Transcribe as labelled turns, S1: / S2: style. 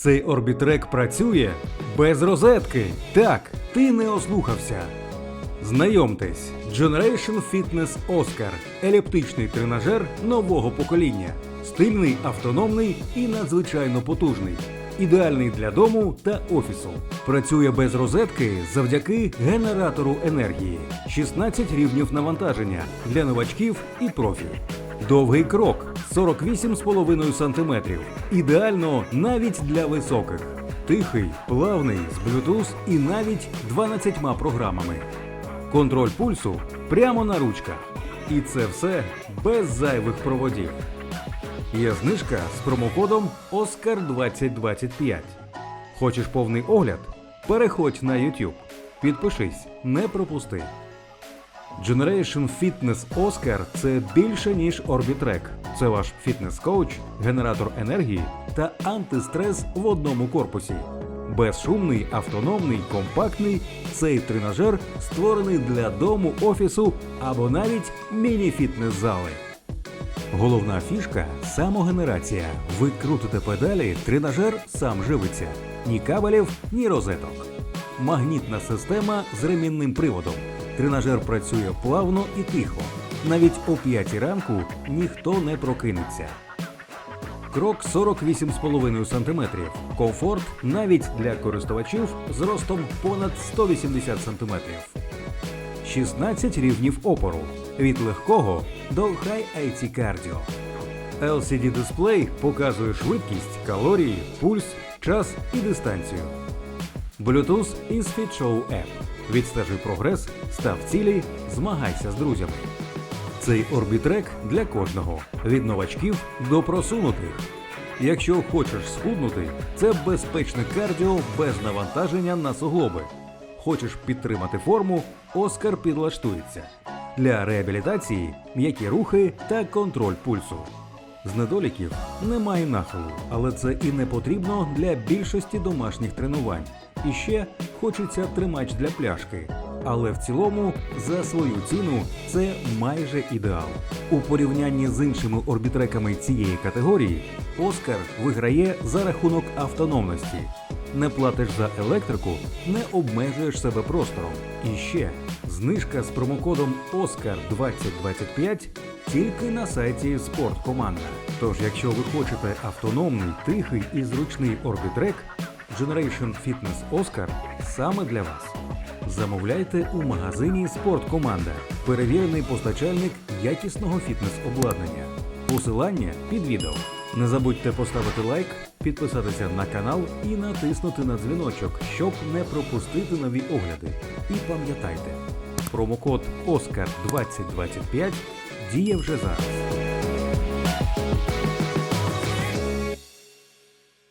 S1: Цей орбітрек працює без розетки. Так, ти не ослухався. Знайомтесь, Generation Fitness Oscar – еліптичний тренажер нового покоління, стильний, автономний і надзвичайно потужний. Ідеальний для дому та офісу. Працює без розетки завдяки генератору енергії. 16 рівнів навантаження для новачків і профі. Довгий крок 48,5 см. Ідеально навіть для високих. Тихий, плавний, з Bluetooth і навіть 12 програмами. Контроль пульсу прямо на ручках. І це все без зайвих проводів. Є знижка з промокодом Оскар 2025. Хочеш повний огляд? Переходь на YouTube. Підпишись, не пропусти. Generation Fitness Oscar – це більше ніж Orbitrek. Це ваш фітнес-коуч, генератор енергії та антистрес в одному корпусі. Безшумний, автономний, компактний. Цей тренажер створений для дому, офісу або навіть міні-фітнес-зали. Головна фішка самогенерація. Ви крутите педалі, тренажер сам живиться. Ні кабелів, ні розеток. Магнітна система з ремінним приводом. Тренажер працює плавно і тихо. Навіть о 5 ранку ніхто не прокинеться. Крок 48,5 см. Комфорт навіть для користувачів з ростом понад 180 см. 16 рівнів опору від легкого до High IT Cardio. LCD дисплей показує швидкість, калорії, пульс, час і дистанцію. Bluetooth із FitShow App. Відстежуй прогрес, став цілі, змагайся з друзями. Цей орбітрек для кожного від новачків до просунутих. Якщо хочеш схуднути, це безпечне кардіо без навантаження на суглоби. Хочеш підтримати форму, Оскар підлаштується. Для реабілітації м'які рухи та контроль пульсу. З недоліків немає нахилу, але це і не потрібно для більшості домашніх тренувань. І ще хочеться тримач для пляшки. Але в цілому за свою ціну це майже ідеал. У порівнянні з іншими орбітреками цієї категорії, Оскар виграє за рахунок автономності. Не платиш за електрику, не обмежуєш себе простором. І ще знижка з промокодом Оскар 2025 тільки на сайті Спорткоманда. Тож, якщо ви хочете автономний, тихий і зручний орбітрек, Generation Fitness Oscar саме для вас. Замовляйте у магазині Спорткоманда, перевірений постачальник якісного фітнес-обладнання. Посилання під відео. Не забудьте поставити лайк, підписатися на канал і натиснути на дзвіночок, щоб не пропустити нові огляди. І пам'ятайте, промокод Оскар 2025 діє вже зараз.